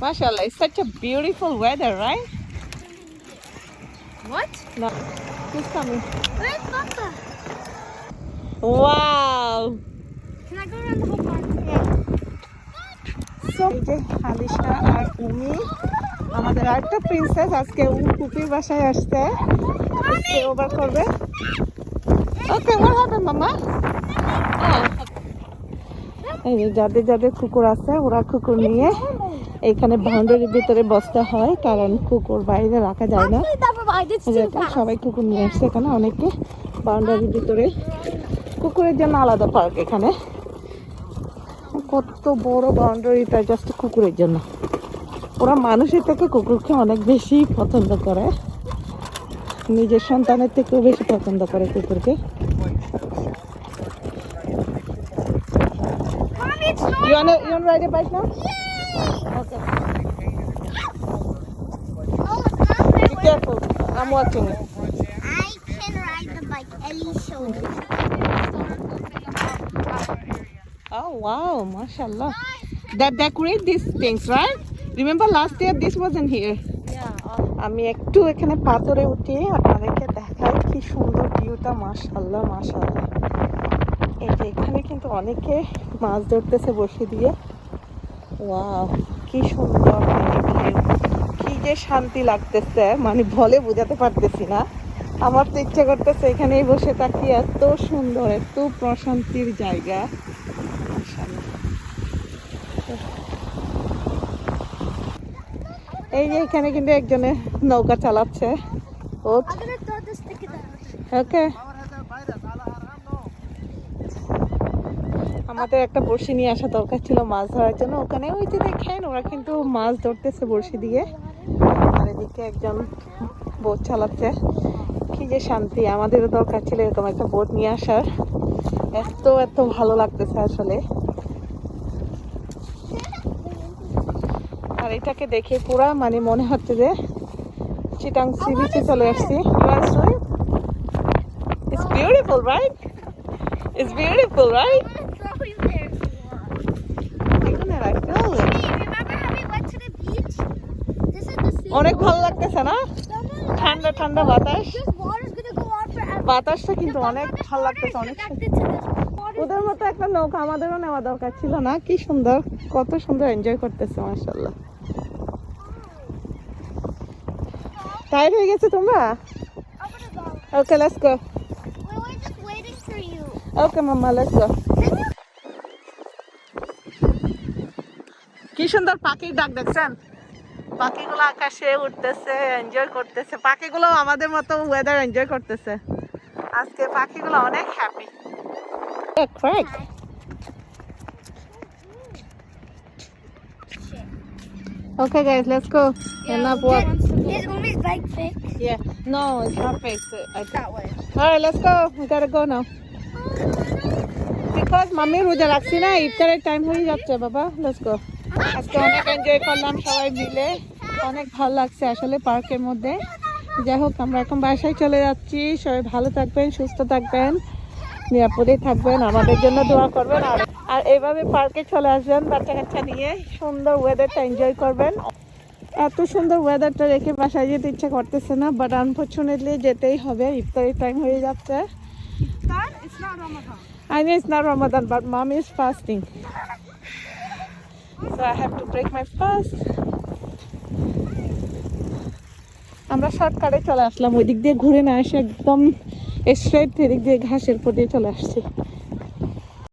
Mashallah, it's such a beautiful weather, right? What? No. Who's coming? Where's Papa? Wow! Can I go around the whole park? Yeah. So, যে আলিশা আর উমি আমাদের আরেকটা princess আজকে উ কুপির বাসায় আসছে stay over করবে ওকে what happened মামা এই যাদের যাদের কুকুর আছে ওরা কুকুর নিয়ে এখানে বাউন্ডারির ভিতরে বসতে হয় কারণ কুকুর বাইরে রাখা যায় না. সবাই কুকুর নিয়ে আসছে এখানে অনেকে বাউন্ডারির ভিতরে কুকুরের জন্য আলাদা পার্ক এখানে কত বড় বাউন্ডারিটা জাস্ট কুকুরের জন্য ওরা মানুষের থেকে কুকুরকে অনেক বেশি পছন্দ করে নিজের সন্তানের থেকেও বেশি পছন্দ করে কুকুরকে. You wanna you wanna ride a bike now? Okay. Oh, Be careful. I'm watching it. I can ride the bike. Ellie showed me. Oh wow, mashallah. That decorate these things, right? Remember last year this wasn't here. আমি একটু এখানে পাথরে উঠি আপনাদেরকে দেখাই কি সুন্দর ভিউটা মাশাল্লাহ মাশাল্লাহ এই যে এখানে কিন্তু অনেকে মাছ ধরতেছে বসে দিয়ে ওয়াও কি সুন্দর। কি যে শান্তি লাগতেছে মানে বলে বোঝাতে পারতেছি না। আমার তো ইচ্ছে করতেছে এখানেই বসে থাকি এত সুন্দর এত প্রশান্তির জায়গা। এই যে এখানে কিন্তু একজনে নৌকা চালাচ্ছে। ও I'm gonna throw this stick at the ওকে আমাদের একটা বড়শি নিয়ে আসা দরকার ছিল মাছ ধরার জন্য। ওখানে ওই যে দেখেন, ওরা কিন্তু মাছ ধরতেছে বড়শি দিয়ে। আর এদিকে একজন বোট চালাচ্ছে। কি যে শান্তি, আমাদেরও দরকার ছিল এরকম একটা বোট নিয়ে আসার। এত এত ভালো লাগতেছে আসলে। আর এটাকে দেখে পুরা মানে মনে হচ্ছে যে চিটাং সি বিচে চলে আসছি। It's beautiful right it's beautiful right I'm gonna throw you there. if you want. I feel it. Hey, remember how we went to the beach? This is the sea. অনেক ভালো লাগতেছে না ঠান্ডা ঠান্ডা বাতাস. বাতাসটা কিন্তু অনেক ভালো লাগতেছে অনেক. ওদের মতো একটা নৌকা আমাদেরও নেওয়া দরকার ছিল না কি সুন্দর কত সুন্দর এনজয় করতেছে মাশাল্লাহ টায়ার্ড হয়ে গেছে তোমরা. Okay let's go you. Okay mamma let's go কি সুন্দর পাখির ডাক দেখছেন পাখিগুলো আকাশে উঠতেছে এনজয় করতেছে পাখিগুলো আমাদের মতো ওয়েদার এনজয় করতেছে আজকে পাখিগুলো অনেক happy Okay guys, let's go. Yeah, Enough work. Is Umi's bike fixed? Yeah. No, it's not fixed. I think. That way. Alright, let's go. We gotta go now. Because রোজা রাখছি না ইফতারের time হয়ে যাচ্ছে বাবা লেটস গো আজকে অনেক enjoy করলাম সবাই মিলে। অনেক ভালো লাগছে আসলে পার্কের মধ্যে। যাই হোক আমরা এখন বাসায় চলে যাচ্ছি। সবাই ভালো থাকবেন সুস্থ থাকবেন নিরাপদে থাকবেন। আমাদের জন্য দোয়া করবেন। আর আর এইভাবে পার্কে চলে আসবেন বাচ্চা কাচ্চা নিয়ে। সুন্দর ওয়েদারটা এনজয় করবেন। এত সুন্দর ওয়েদারটা রেখে বাসায় যেতে ইচ্ছা করতেছে না বাট আনফর্চুনেটলি যেতেই হবে। ইফতারের টাইম হয়ে যাচ্ছে. I know it's not Ramadan, but mom is fasting. So I have to break my fast. আমরা শর্টকাটে চলে আসলাম ওই দিক দিয়ে ঘুরে না এসে একদম স্ট্রেট এদিক দিয়ে ঘাসের পর দিয়ে চলে আসছি